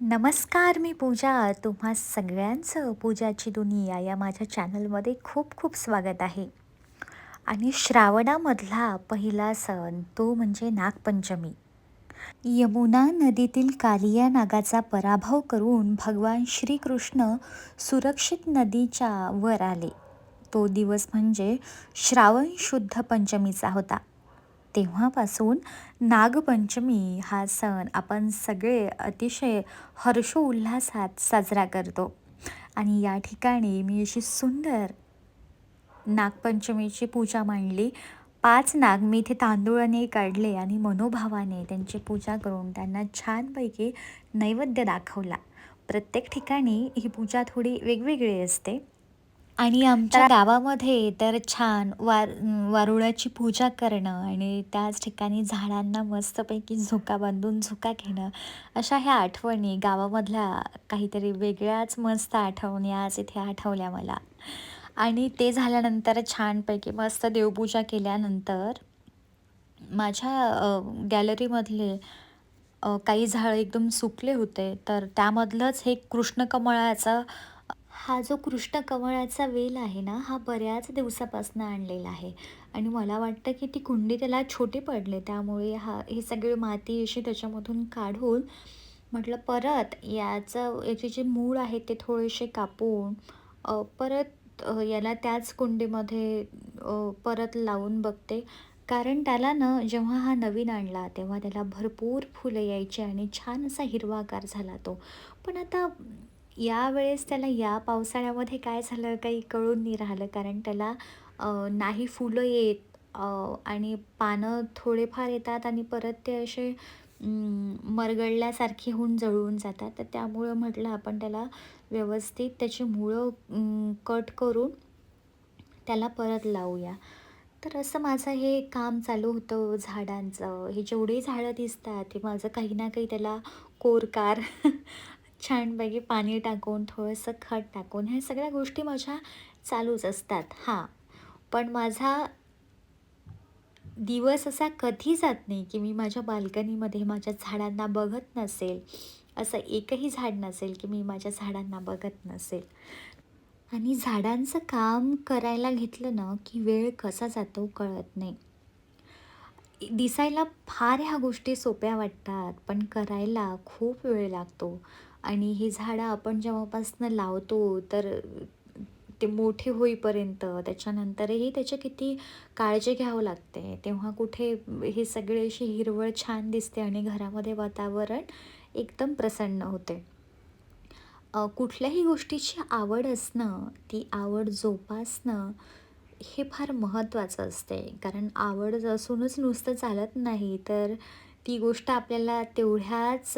नमस्कार मी पूजा. तुम्हा सगळ्यांचं पूजाची दुनिया या माझ्या चॅनलमध्ये खूप खूप स्वागत आहे. आणि श्रावणामधला पहिला सण तो म्हणजे नागपंचमी. यमुना नदीतील कालिया नागाचा पराभव करून भगवान श्रीकृष्ण सुरक्षित नदीच्या वर आले. तो दिवस म्हणजे श्रावण शुद्ध पंचमीचा होता. तेव्हापासून नागपंचमी हा सण आपण सगळे अतिशय हर्षोल्हासात साजरा करतो. आणि या ठिकाणी मी अशी सुंदर नागपंचमीची पूजा मांडली. पाच नाग मी इथे तांदूळाने काढले आणि मनोभावाने त्यांची पूजा करून त्यांना छानपैकी नैवेद्य दाखवला. प्रत्येक ठिकाणी ही पूजा थोडी वेगवेगळी असते. आणि आमच्या गावामध्ये तर छान वार वारुळाची पूजा करणं आणि त्याच ठिकाणी झाडांना मस्तपैकी झोका बांधून झोका घेणं अशा ह्या आठवणी गावामधल्या काहीतरी वेगळ्याच मस्त आठवणी आज इथे आठवल्या मला. आणि ते झाल्यानंतर छानपैकी मस्त देवपूजा केल्यानंतर माझ्या गॅलरीमधले काही झाडं एकदम सुकले होते. तर त्यामधलंच हे कृष्णकमळाचा हा जो कृष्ण कमळाचा वेल आहे ना हा बऱ्याच दिवसापासून आणलेला आहे. आणि मला वाटतं की ती कुंडी त्याला छोटी पडले त्यामुळे हा हे सगळी माती अशी त्याच्यामधून काढून म्हटलं परत याचं याचे जे मूळ आहे ते थोडेसे कापून परत याला त्याच कुंडीमध्ये परत लावून बघते. कारण त्याला ना जेव्हा हा नवीन आणला तेव्हा त्याला भरपूर फुलं यायची आणि छान असा हिरवागार झाला तो. पण आता यावेळेस त्याला या पावसाळ्यामध्ये काय झालं काही कळून नाही राहिलं. कारण त्याला नाही फुलं येत आणि पानं थोडेफार येतात आणि परत ते असे मरगळल्यासारखी होऊन जळून जातात. तर त्यामुळं म्हटलं आपण त्याला व्यवस्थित त्याची मुळं कट करून त्याला परत लावूया. तर असं माझं हे काम चालू होतं झाडांचं. हे जेवढे झाडं दिसतात ते माझं काही ना काही त्याला कोरकार छानपैकी पाणी टाकून थोडंसं खत टाकून ह्या सगळ्या गोष्टी माझ्या चालूच असतात. हां. पण माझा दिवस असा कधी जात नाही की मी माझ्या बाल्कनीमध्ये माझ्या झाडांना बघत नसेल. असं एकही झाड नसेल की मी माझ्या झाडांना बघत नसेल. आणि झाडांचं काम करायला घेतलं ना की वेळ कसा जातो कळत नाही. दिसायला फार ह्या गोष्टी सोप्या वाटतात पण करायला खूप वेळ लागतो. आणि ही झाडं आपण जेव्हापासनं लावतो तर ते मोठे होईपर्यंत त्याच्यानंतरही त्याच्या किती काळजी घ्यावं लागते. तेव्हा कुठे हे सगळे अशी हिरवळ छान दिसते आणि घरामध्ये वातावरण एकदम प्रसन्न होते. कुठल्याही गोष्टीची आवड असणं ती आवड जोपासणं हे फार महत्त्वाचं असते. कारण आवड असूनच नुसतं चालत नाही तर ती गोष्ट आपल्याला तेवढ्याच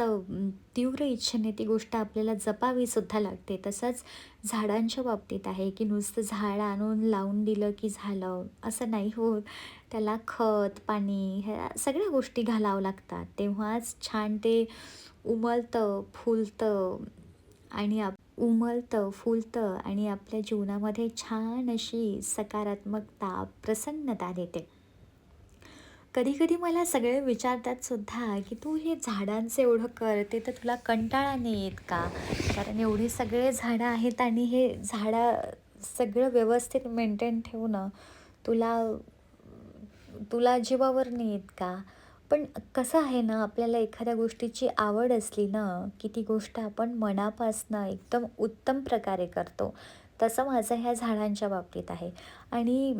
तीव्र इच्छेने ती गोष्ट आपल्याला जपावीसुद्धा लागते. तसंच झाडांच्या बाबतीत आहे की नुसतं झाड आणून लावून दिलं की झालं असं नाही होत त्याला खत पाणी ह्या सगळ्या गोष्टी घालावं लागतात. तेव्हाच छान ते उमलतं फुलतं आणि आप उमलतं फुलतं आणि आपल्या जीवनामध्ये छान अशी सकारात्मकता प्रसन्नता देते. कधीकधी मला सगळे विचारतात सुद्धा की तू हे झाडांचं एवढं करते तर तुला कंटाळा नाही येत का? कारण एवढे सगळे झाडं आहेत आणि हे झाडं सगळं व्यवस्थित मेंटेन ठेवणं तुला तुला जीवावर नाही येत का? पण कसं आहे ना आपल्याला एखाद्या गोष्टीची आवड असली ना की ती गोष्ट आपण मनापासनं एकदम उत्तम प्रकारे करतो. तसं माझं ह्या झाडांच्या बाबतीत आहे. आणि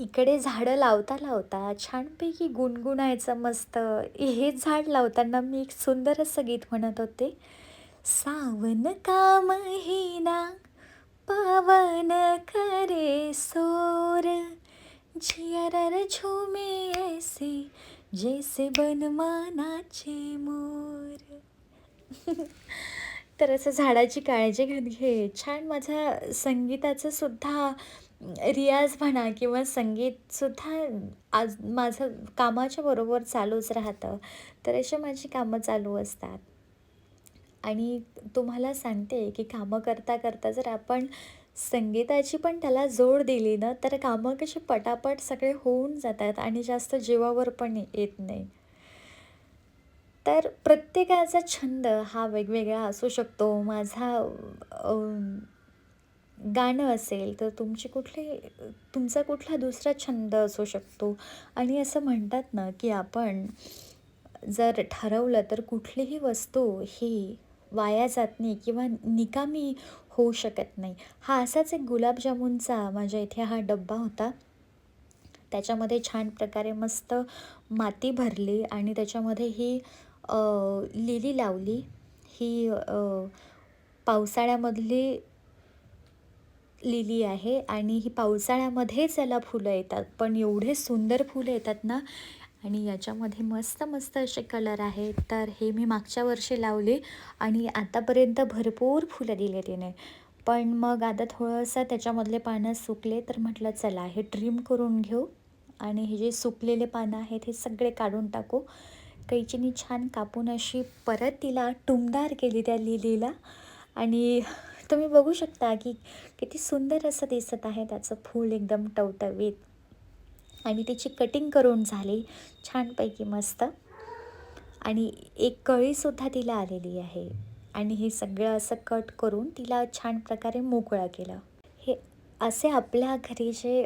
इकडे झाडं लावता लावता छानपैकी गुणगुणायचं मस्त. हे झाड लावताना मी एक सुंदर असं गीत म्हणत होते. सावन का महिना पावन करे सोर. झियर झुमे ऐसे जैसे बनमानाचे मोर. तर असं झाडाची काळजी घेत घे छान माझा संगीताचं सुद्धा रियाज म्हणा किंवा संगीतसुद्धा आज माझं कामाच्या बरोबर चालूच राहतं. तर अशी माझी कामं चालू असतात. आणि तुम्हाला सांगते की कामं करता करता जर आपण संगीताची पण त्याला जोड दिली ना तर कामं कशी पटापट सगळे होऊन जातात आणि जास्त जीवावर पण येत नाही. तर प्रत्येकाचा छंद हा वेगवेगळा असू शकतो. माझा गाणं असेल तर तुमची कुठली तुमचा कुठला दुसरा छंद असू शकतो. आणि असं म्हणतात ना की आपण जर ठरवलं तर कुठलीही वस्तू ही वाया जात नाही किंवा निकामी होऊ शकत नाही. हा असाच एक गुलाबजामुनचा माझ्या इथे हा डब्बा होता. त्याच्यामध्ये छान प्रकारे मस्त माती भरली आणि त्याच्यामध्ये ही लिली लावली. ही पावसाळ्यामधली लिली आहे आणि ही पावसाळ्यामध्येच याला फुलं येतात. पण एवढे सुंदर फुलं येतात ना आणि याच्यामध्ये मस्त मस्त असे कलर आहेत. तर हे मी मागच्या वर्षी लावले आणि आतापर्यंत भरपूर फुलं दिले तिने पण मग आता थोडंसं त्याच्यामधले पानं सुकले तर म्हटलं चला हे ट्रिम करून घेऊ आणि हे जे सुकलेले पानं आहेत हे सगळे काढून टाकू. कैचीनी छान कापून अशी परत तिला टुमदार केली त्या लिलीला आणि तुम्ही बघू शकता की किती सुंदर असं दिसत आहे त्याचं फूल एकदम टवटवीत. आणि त्याची कटिंग करून झाली. छानपैकी मस्त. आणि एक कळीसुद्धा तिला आलेली आहे. आणि हे सगळं असं कट करून तिला छान प्रकारे मोकळं केलं. हे असे आपल्या घरी जे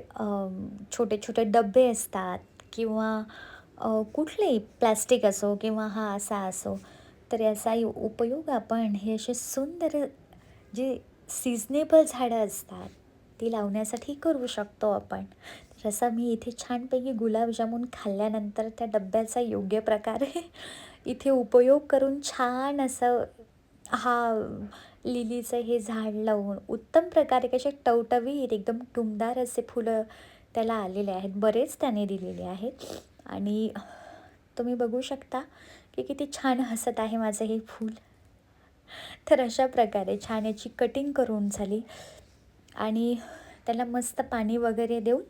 छोटे छोटे डबे असतात किंवा कुठलेही प्लॅस्टिक असो किंवा हा असा असो तर याचा उपयोग आपण हे असे सुंदर जी सिजनेबल झाडं असतात ती लावण्यासाठी करू शकतो आपण. तर असा मी इथे छानपैकी गुलाबजामून खाल्ल्यानंतर त्या डब्याचा योग्य प्रकारे इथे उपयोग करून छान असं हा लिलीचं हे झाड लावून उत्तम प्रकारे कसे टवटवीत एकदम टुमदार असे फुलं त्याला आलेले आहेत. बरेच त्याने दिलेले आहेत. आणि तुम्ही बघू शकता की किती छान हसत आहे माझं हे फूल. तर अशा प्रकारे छान याची कटिंग करून झाली. आणि त्याला मस्त पाणी वगैरे देऊन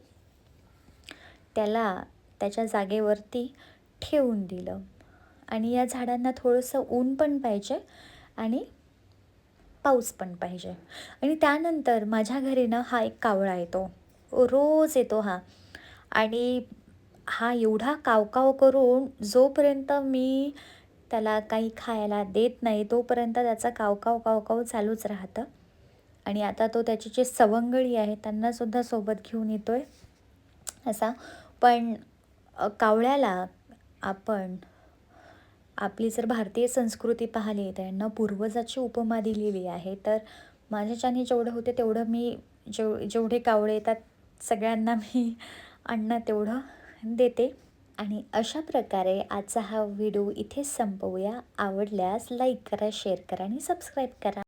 त्याला त्याच्या जागेवरती ठेवून दिलं. आणि या झाडांना थोडंसं ऊन पण पाहिजे आणि पाऊस पण पाहिजे. आणि त्यानंतर माझ्या घरी ना हा एक कावळा येतो. रोज येतो हा. आणि हा एवढा कावकाव करून जोपर्यंत मी त्याला काही खायला देत नाही तोपर्यंत त्याचा कावकाव कावकाव चालूच राहतं. आणि आता तो त्याची जे सवंगळी आहे त्यांनासुद्धा सोबत घेऊन येतो आहे असा. पण कावळ्याला आपण आपली जर भारतीय संस्कृती पाहिली तर यांना पूर्वजाची उपमा दिलेली आहे. तर माझ्याच्याने जेवढं होते तेवढं मी जेव जेवढे कावळे येतात सगळ्यांना मी अन्न तेवढं देते. आणि अशा प्रकारे आजचा हा व्हिडिओ इथेच संपवूया. आवडल्यास लाईक करा शेअर करा आणि सबस्क्राईब करा.